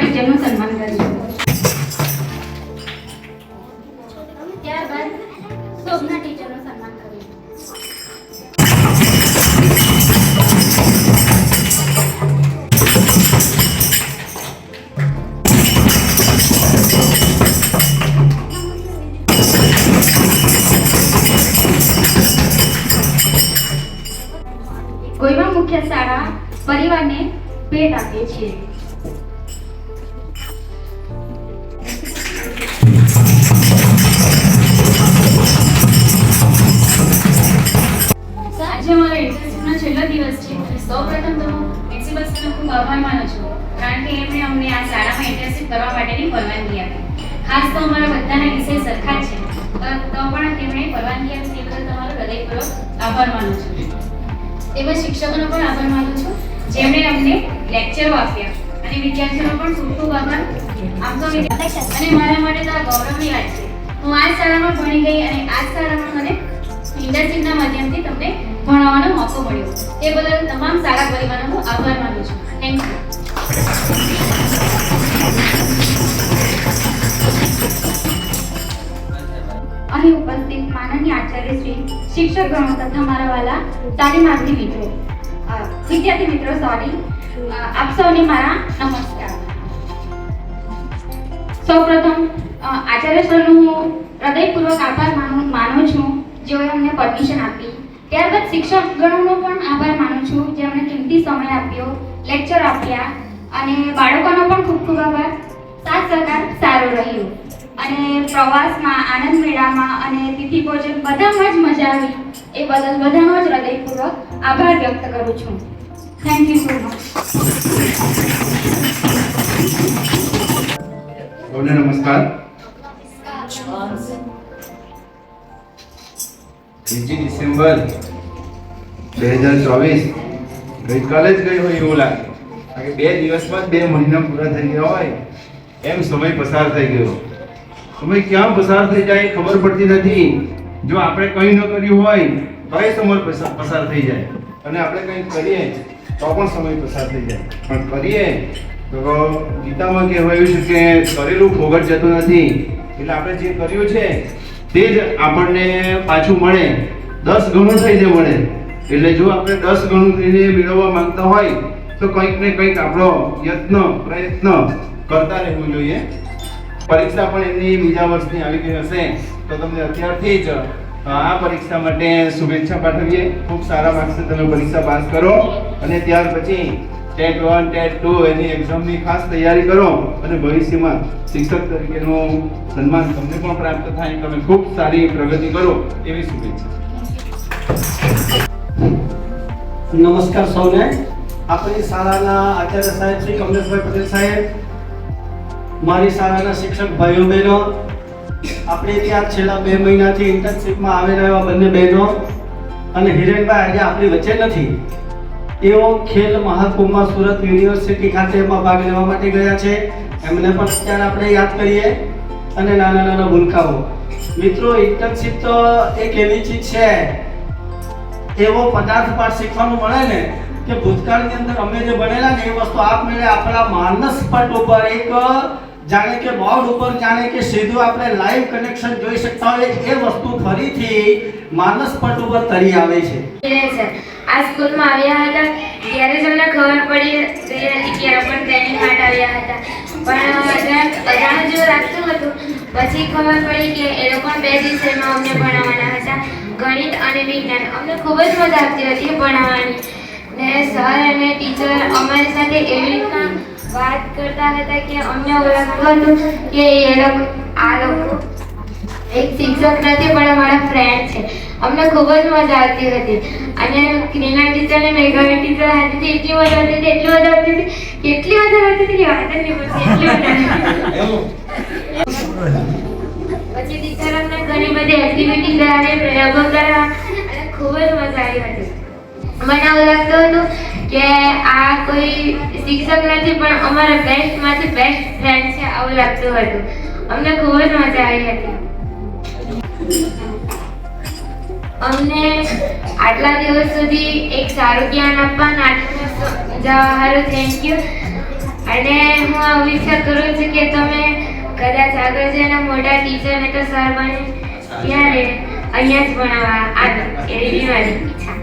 ટીચરનું સન્માન કરીશું ત્યારબાદ શોભના ટીચરનું સન્માન કરીશું કોઈમાં મુખ્ય શાળા પરિવારને ભેટ આપીએ છીએ. ખૂબ આભાર માનું છું, કારણ કે એમણે અમને આ શાળામાં ઇન્ટર્નશીપ કરવા માટેની પરવાનગી આપી. ખાસ તો અમારા બધાના વિષય સરખા છે તો પણ તેમણે પરવાનગી આપી તે બદલ તમારો હૃદયપૂર્વક આભાર માનું છું. તેમજ શિક્ષકોનો પણ આભાર માનું છું, જેમણે અમને લેક્ચરો આપ્યા, અને વિદ્યાર્થીઓનો પણ ખૂબ ખૂબ આભાર. આમ તો અને મારા માટે તો આ ગૌરવની વાત છે. હું આ શાળામાં ભણી ગઈ અને આ શાળામાં મને ઇન્ટર્નશીપના માધ્યમથી તમને ભણાવવાનો મોકો મળ્યો. તે બદલ તમામ શાળા પરિવારનો હું આભાર માનું છું. થેન્ક અહીં ઉપસ્થિત માનનીય આચાર્ય શ્રી શિક્ષક ગણો તથા મારા વાલા તાલીમાર્થી મિત્રો. વિદ્યાર્થી મિત્રો સોરી આપ સૌને મારા નમસ્કાર. સૌપ્રથમ આચાર્ય સરનો હું હૃદયપૂર્વક આભાર માનું માનું છું જેઓએ અમને પરમિશન આપી. ત્યારબાદ શિક્ષક ગણોનો પણ આભાર માનું છું જેમણે કિંમતી સમય આપ્યો લેક્ચર આપ્યા અને બાળકોનો પણ ખૂબ ખૂબ આભાર. સાથ સહકાર સારો રહ્યો. અને પ્રવાસમાં આનંદ મેળામાં અને તિથિ ભોજન બધામાં જ મજા આવી. એ બદલ બધાનો જ હૃદયપૂર્વક આભાર વ્યક્ત કરું છું. થેન્ક યુ સો મચ નમસ્કાર. ત્રીજી ડિસેમ્બર બે હજાર ચોવીસ. ગઈકાલે જ ગઈ હોય એવું લાગે. કારણ કે બે દિવસમાં જ બે મહિના પૂરા થઈ ગયા હોય. એમ સમય પસાર થઈ ગયો. સમય ક્યાં પસાર થઈ જાય ખબર પડતી નથી. જો આપણે કંઈ ન કર્યું હોય, તો એ સમય પસાર પસાર થઈ જાય. અને આપણે કંઈ કરીએ, તો પણ સમય પસાર થઈ જાય. પણ કરીએ, તો ગીતામાં કહેવાયું છે કે કરેલું ફોગટ જતું નથી. એટલે આપણે જે કર્યું છે, તે જ આપણને પાછું મળે. દસ ગણું થઈને મળે. એટલે જો આપણે દસ ગણું થઈને મેળવવા માંગતા હોય, તો કંઈક ને કંઈક આપણો યત્ન, પ્રયત્ન કરતા રહેવું જોઈએ. પરીક્ષા પણ એમની બીજા વર્ષની આવી ગઈ હશે, તો તમને અત્યારથી જ આ પરીક્ષા માટે શુભેચ્છા પાઠવીએ. ખૂબ સારા માર્ક્સે તમે પરીક્ષા પાસ કરો અને ત્યાર પછી ટેટ વન, ટેટ ટુ એની એક્ઝામની ખાસ તૈયારી કરો અને ભવિષ્યમાં શિક્ષક તરીકેનું સન્માન તમને પણ પ્રાપ્ત થાય. તમે ખૂબ સારી પ્રગતિ કરો એવી શુભેચ્છા. નમસ્કાર સૌને. આપણી શાળાના આચાર્ય સાહેબ શ્રી કમલેશભાઈ પટેલ સાહેબ, મારી શાળાના શિક્ષક ભાઈઓ બહેનો, આપણે ત્યાં છેલ્લા બે મહિનાથી ઇન્ટર્નશીપમાં આવેલા એવા બંને બહેનો અને હિરેનભાઈ આજે આપણી વચ્ચે નથી. તેઓ ખેલ મહાકુંભમાં સુરત યુનિવર્સિટી ખાતે એમાં ભાગ લેવા માટે ગયા છે. એમને પણ અત્યારે આપણે યાદ કરીએ અને નાના નાના ભૂલકાઓ. મિત્રો ઇન્ટર્નશીપ તો એક એવી ચીજ છે એવો પદાર્થ પાઠ શીખવાનું મળે ને કે ભૂતકાળની અંદર અમે જે ભણેલા ને એ વસ્તુ આપમેળે આપણા માનસ પટ ઉપર એક, જાણે કે બોર્ડ ઉપર, જાણે કે સીધું આપણે લાઈવ કનેક્શન જોઈ શકતા હોય એ વસ્તુ ફરીથી માનસ પટ ઉપર તરી આવે છે. આ સ્કૂલમાં આવ્યા હતા. ત્યારે જ અમને ખબર પડી એ પણ ટ્રેનિંગ માટે આવ્યા હતા. પણ અજાણ જેવું લાગતું હતું. પછી ખબર પડી કે એ લોકો બે દિવસમાં અમને ભણાવવાના હતા. ગણિત અને વિજ્ઞાન. અમને ખૂબ જ મજા આવતી હતી ભણાવવાની. ને સર અને ટીચર અમારી સાથે એવી રીતના વાત કરતા હતા કે અમને ઓળખતું હતું કે એ લોકો, આ લોકો એક શિક્ષક નથી, પણ અમારા ફ્રેન્ડ છે. અમને ખૂબ જ મજા આવતી હતી. અને ક્રીના ટીચર અને મેઘાવી ટીચર હતી એટલી મજા આવતી હતી, એટલી મજા આવતી હતી, કેટલી મજા આવતી હતી કે વાત જ નહીં એટલી મજા આવતી પછી ઘણી બધી એક્ટિવિટી કરાવે, પ્રયોગો કરાવ્યા અને ખૂબ જ મજા આવી હતી. મને એવું લાગતું હતું કે આ કોઈ શિક્ષક નથી, પણ અમારા બેસ્ટમાંથી બેસ્ટ ફ્રેન્ડ છે આવું લાગતું હતું. અમને ખૂબ જ મજા આવી હતી. અમને આટલા દિવસ સુધી એક સારું જ્ઞાન આપવા આટલું સમજાવવા સારું થેન્ક યુ અને હું આ વિચાર કરું છું કે તમે કદાચ આગળ જઈને મોટા ટીચર ને તો સર બને ત્યારે અહીંયા જ ભણાવવા આવે એવી મારી ઈચ્છા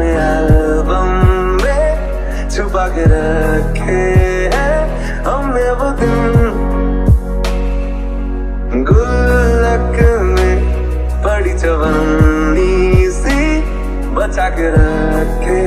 Yeah. में छुपा के रखे हैं हमने वो दिन गुल्लक में पड़ी चवन्नी सी बचा के रखे